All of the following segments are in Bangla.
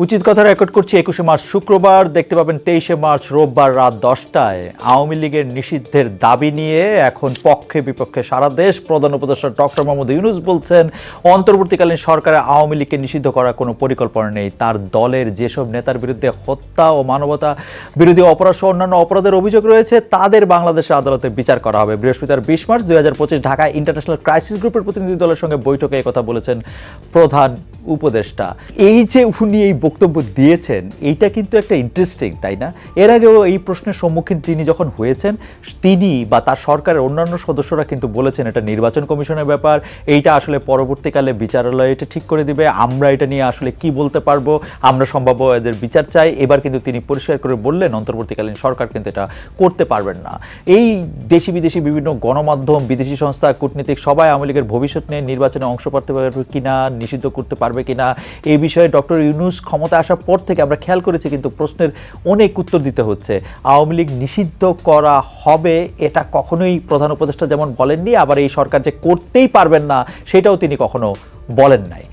উচিত কথা রেকর্ড করছি একুশে মার্চ শুক্রবার। দেখতে পাবেন তেইশে মার্চ রোববার রাত দশটায়। আওয়ামী লীগের নিষিদ্ধের দাবি নিয়ে এখন পক্ষে বিপক্ষে সারা দেশ। প্রধান উপদেষ্টা ডক্টর মোহাম্মদ ইউনুস বলছেন, অন্তর্বর্তীকালীন সরকারে আওয়ামী লীগকে নিষিদ্ধ করার কোনো পরিকল্পনা নেই। তার দলের যেসব নেতার বিরুদ্ধে হত্যা ও মানবতা বিরোধী অপরাধ সহ অন্যান্য অপরাধের অভিযোগ রয়েছে, তাদের বাংলাদেশের আদালতে বিচার করা হবে। বৃহস্পতিবার বিশ মার্চ দুই হাজার পঁচিশ ঢাকায় ইন্টারন্যাশনাল ক্রাইসিস গ্রুপের প্রতিনিধি দলের সঙ্গে বৈঠকে কথা বলেছেন প্রধান উপদেষ্টা। এই যে উনি এই বক্তব্য দিয়েছেন, এইটা কিন্তু একটা ইন্টারেস্টিং তাই না? এর আগেও এই প্রশ্নের সম্মুখীন তিনি যখন হয়েছেন, তিনি বা তার সরকারের অন্যান্য সদস্যরা কিন্তু বলেছেন, এটা নির্বাচন কমিশনের ব্যাপার, এইটা আসলে পরবর্তীকালে বিচারালয় এটা ঠিক করে দিবে, আমরা এটা নিয়ে আসলে কি বলতে পারব, আমরা সম্ভাব্য এদের বিচার চাই। এবার কিন্তু তিনি পরিষ্কার করে বললেন, অন্তর্বর্তীকালীন সরকার কিন্তু এটা করতে পারবেন না। এই দেশি বিদেশি বিভিন্ন গণমাধ্যম, বিদেশি সংস্থা, কূটনীতিক সবাই আওয়ামী লীগের ভবিষ্যৎ নিয়ে নির্বাচনে অংশ করতে পারবে কিনা, নিষিদ্ধ করতে পারবে কিনা? এই বিষয়ে ডক্টর ইউনুস ক্ষমতা আসার পর থেকে আমরা খেয়াল করেছি, কিন্তু প্রশ্নের অনেক উত্তর দিতে হচ্ছে। আওয়ামী লীগ নিষিদ্ধ করা হবে এটা কখনোই প্রধান উপদেষ্টা যেমন বলেননি, আবার এই সরকার যে করতেই পারবেন না সেটাও তিনি কখনো বলেন নাই।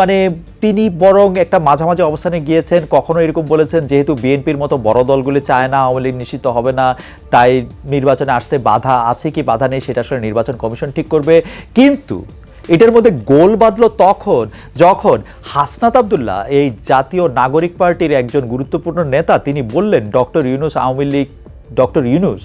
মানে তিনি বরং একটা মাঝামাঝি অবস্থানে গিয়েছেন, কখনো এরকম বলেছেন যেহেতু বিএনপির মতো বড় দলগুলি চায় না, আওয়ামী লীগ নিষিদ্ধ হবে না, তাই নির্বাচনে আসতে বাধা আছে কি বাধা নেই, সেটা আসলে নির্বাচন কমিশন ঠিক করবে। কিন্তু এটার মধ্যে গোল বাঁধলো তখন, যখন হাসনাত আবদুল্লাহ, এই জাতীয় নাগরিক পার্টির একজন গুরুত্বপূর্ণ নেতা, তিনি বললেন, doctor Yunus, Awami League, doctor Yunus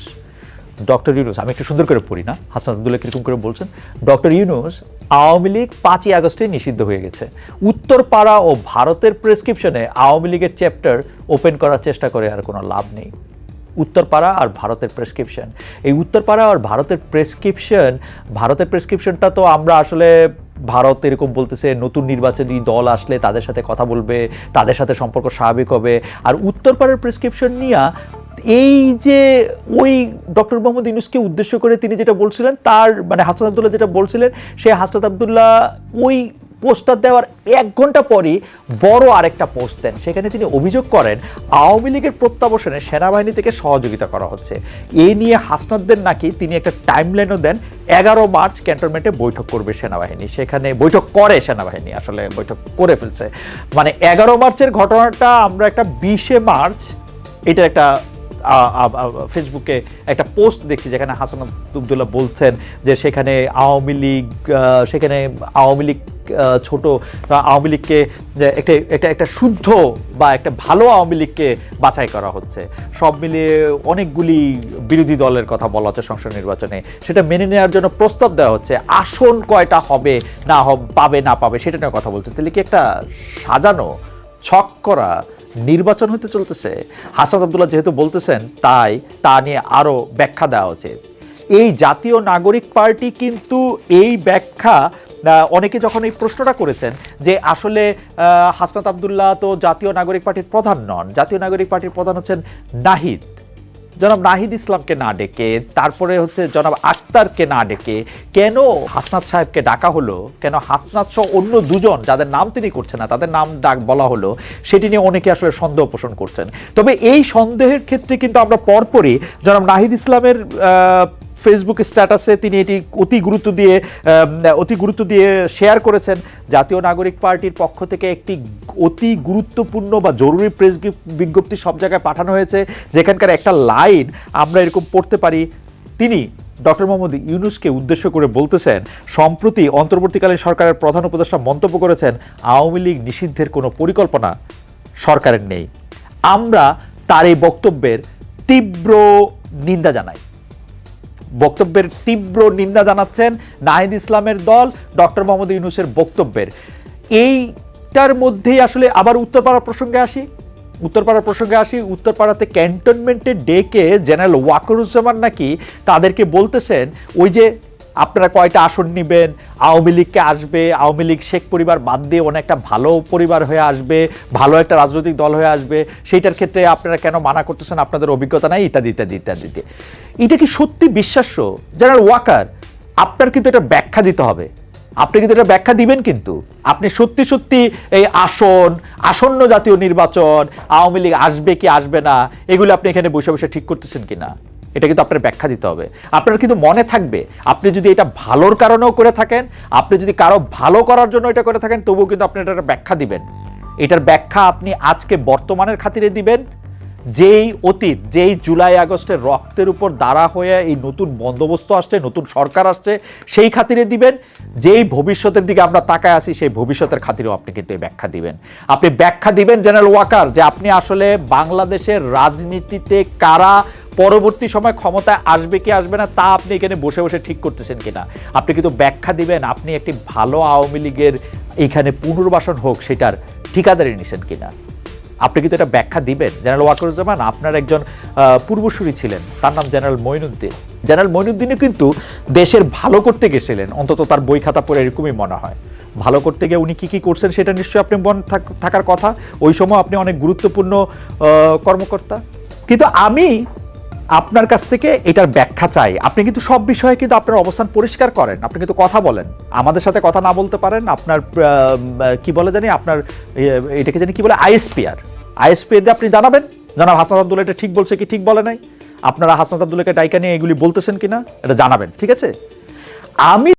doctor Yunus, আমি একটু সুন্দর করে পড়ি না, হাসনাত আবদুল্লাহ কীরকম করে বলছেন, ডক্টর ইউনুস, আওয়ামী লীগ পাঁচই আগস্টে নিষিদ্ধ হয়ে গেছে। উত্তরপাড়া ও ভারতের প্রেসক্রিপশনে আওয়ামী লীগের চ্যাপ্টার ওপেন করার চেষ্টা করে আর কোনো লাভ নেই। উত্তরপাড়া আর ভারতের প্রেসক্রিপশন। এই উত্তরপাড়া আর ভারতের প্রেসক্রিপশন, ভারতের প্রেসক্রিপশনটা তো আমরা আসলে ভারত এরকম বলতেছে, নতুন নির্বাচনী দল আসলে তাদের সাথে কথা বলবে, তাদের সাথে সম্পর্ক স্বাভাবিক হবে। আর উত্তরপাড়ার প্রেসক্রিপশন নিয়ে এই যে ওই ডক্টর মোহাম্মদ ইউনুসকে উদ্দেশ্য করে তিনি যেটা বলছিলেন, তার মানে হাসান আবদুল্লাহ যেটা বলছিলেন, সেই হাসনাত আবদুল্লাহ ওই পোস্টার দেওয়ার এক ঘণ্টা পরই বড় আরেকটা পোস্ট দেন। সেখানে তিনি অভিযোগ করেন, আওয়ামী লীগের প্রত্যাবর্তনে সেনাবাহিনী থেকে সহযোগিতা করা হচ্ছে। এই নিয়ে হাসনাতদের নাকি তিনি একটা টাইমলাইনও দেন, এগারো মার্চ ক্যান্টনমেন্টে বৈঠক করবে সেনাবাহিনী। সেখানে বৈঠক করে সেনাবাহিনী, আসলে বৈঠক করে ফেলছে। মানে এগারো মার্চের ঘটনাটা আমরা একটা বিশে মার্চ এটা একটা ফেসবুকে একটা পোস্ট দেখছি যেখানে হাসান আবদুল্লাহ বলছেন যে সেখানে আওয়ামী লীগ সেখানে আওয়ামী লীগ ছোট আওয়ামী লীগকে একটা একটা একটা শুদ্ধ বা একটা ভালো আওয়ামী লীগকে বাছাই করা হচ্ছে। সব মিলিয়ে অনেকগুলি বিরোধী দলের কথা বলা হচ্ছে সংসদ নির্বাচনে। সেটা মেনে নেওয়ার জন্য প্রস্তাব দেওয়া হচ্ছে, আসন কয়টা হবে, না পাবে না পাবে, সেটা নিয়ে কথা বলছে। তাহলে কি একটা সাজানো, ছক করা নির্বাচন হতে চলতেছে। হাসান আবদুল্লাহ যেহেতু বলতেছেন, তাই তা নিয়ে আরও ব্যাখ্যা দেওয়া উচিত এই জাতীয় নাগরিক পার্টি কিন্তু এই ব্যাখ্যা অনেকে যখন এই প্রশ্নটা করেছেন যে আসলে হাসনাত আবদুল্লাহ তো জাতীয় নাগরিক পার্টির প্রধান নন, জাতীয় নাগরিক পার্টির প্রধান হচ্ছেন নাহিদ। জনাব নাহিদ ইসলামকে না ডেকে, তারপরে হচ্ছে জনাব আক্তারকে না ডেকে, কেন হাসনাত সাহেবকে ডাকা হলো? কেন হাসনাত সহ অন্য দুজন যাদের নাম তিনি করছেন না, তাদের নাম ডাক বলা হলো, সেটি নিয়ে অনেকে আসলে সন্দেহ পোষণ করছেন। তবে এই সন্দেহের ক্ষেত্রে কিন্তু আমরা পরপরই জনাব নাহিদ ইসলামের ফেসবুক স্ট্যাটাসে তিনি এটি অতি গুরুত্ব দিয়ে অতি গুরুত্ব দিয়ে শেয়ার করেছেন। জাতীয় নাগরিক পার্টির পক্ষ থেকে একটি অতি গুরুত্বপূর্ণ বা জরুরি প্রেস বিজ্ঞপ্তি সব জায়গায় পাঠানো হয়েছে, যেখানকার একটা লাইন আমরা এরকম পড়তে পারি। তিনি ডক্টর মোহাম্মদ ইউনুসকে উদ্দেশ্য করে বলতেছেন, সম্প্রতি অন্তর্বর্তীকালীন সরকারের প্রধান উপদেষ্টা মন্তব্য করেছেন, আওয়ামী লীগ নিষিদ্ধের কোনো পরিকল্পনা সরকারের নেই। আমরা তার এই বক্তব্যের তীব্র নিন্দা জানাই। বক্তব্যের তীব্র নিন্দা জানাচ্ছেন নাহিদ ইসলামের দল, ডক্টর মোহাম্মদ ইউনুসের বক্তব্যের। এইটার মধ্যেই আসলে আবার উত্তরপাড়া প্রসঙ্গে আসি। উত্তরপাড়া প্রসঙ্গে আসি, উত্তরপাড়াতে ক্যান্টনমেন্টে ডেকে জেনারেল ওয়াকরুজ্জামান নাকি তাদেরকে বলতেছেন, ওই যে আপনারা কয়টা আসন নেবেন? আওয়ামী লীগকে আসবে, আওয়ামী লীগ, শেখ পরিবার বাদ দিয়ে অনেকটা ভালো পরিবার হয়ে আসবে, ভালো একটা রাজনৈতিক দল হয়ে আসবে, সেইটার ক্ষেত্রে আপনারা কেন মানা করতেছেন? আপনাদের অভিজ্ঞতা নাই, ইত্যাদি ইত্যাদি ইত্যাদিতে এটা কি সত্যি বিশ্বাস্য? জেনারেল ওয়াকার আপনার কিন্তু এটা ব্যাখ্যা দিতে হবে। আপনি কিন্তু এটা ব্যাখ্যা দিবেন কিন্তু। আপনি সত্যি সত্যি এই আসন, আসন্ন জাতীয় নির্বাচন, আওয়ামী লীগ আসবে কি আসবে না, এগুলো আপনি এখানে বসে বসে ঠিক করতেছেন কিনা? এটা কিন্তু আপনার ব্যাখ্যা দিতে হবে। আপনার কিন্তু মনে থাকবে। আপনি যদি এটা ভালোর কারণেও করে থাকেন, আপনি যদি কারও ভালো করার জন্য এটা করে থাকেন, তবুও কিন্তু আপনি এটা ব্যাখ্যা দিবেন। এটার ব্যাখ্যা আপনি আজকে বর্তমানের খাতিরে দিবেন। যেই অতীত, যেই জুলাই আগস্টের রক্তের উপর দাঁড়া হয়ে এই নতুন বন্দোবস্ত আসছে, নতুন সরকার আসছে, সেই খাতিরে দিবেন। যেই ভবিষ্যতের দিকে আমরা তাকায় আসি সেই ভবিষ্যতের খাতিরেও আপনি কিন্তু এই ব্যাখ্যা দিবেন। আপনি ব্যাখ্যা দিবেন, জেনারেল ওয়াকার, যে আপনি আসলে বাংলাদেশের রাজনীতিতে কারা পরবর্তী সময় ক্ষমতায় আসবে কি আসবে না, তা আপনি এখানে বসে বসে ঠিক করতেছেন কিনা? আপনি কিন্তু ব্যাখ্যা দিবেন, আপনি একটি ভালো আওয়ামী লীগের এখানে পুনর্বাসন হোক, সেটার ঠিকাদারি নিছেন কিনা? আপনি কিন্তু এটা ব্যাখ্যা দিবেন। জেনারেল ওয়াকরুজ্জামান, আপনার একজন পূর্বসূরি ছিলেন, তার নাম জেনারেল মঈনুদ্দিন জেনারেল মঈনুদ্দিনও কিন্তু দেশের ভালো করতে গেছিলেন, অন্তত তার বই খাতা পড়ে এরকমই মনে হয়। ভালো করতে গিয়ে উনি কী কী করছেন, সেটা নিশ্চয়ই আপনি মন থাক- থাকার কথা। ওই সময় আপনি অনেক গুরুত্বপূর্ণ কর্মকর্তা। কিন্তু আমি আপনার কাছ থেকে এটার ব্যাখ্যা চাই। আপনি কিন্তু সব বিষয়ে কিন্তু আপনার অবস্থান পরিষ্কার করেন। আপনি কিন্তু কথা বলেন। আমাদের সাথে কথা না বলতে পারেন। আপনার কি বলে জানি, আপনার এটাকে জানি কি বলে, আইএসপিআর। আইএসপিআর দিয়ে আপনি জানাবেন। জানাব হাসনাত আব্দুল্লা এটা ঠিক বলছে কি ঠিক বলে নাই? আপনারা হাসনাত আব্দুল্লাকে ডাইকা নিয়ে এগুলি বলতেছেন কিনা, এটা জানাবেন, ঠিক আছে? আমি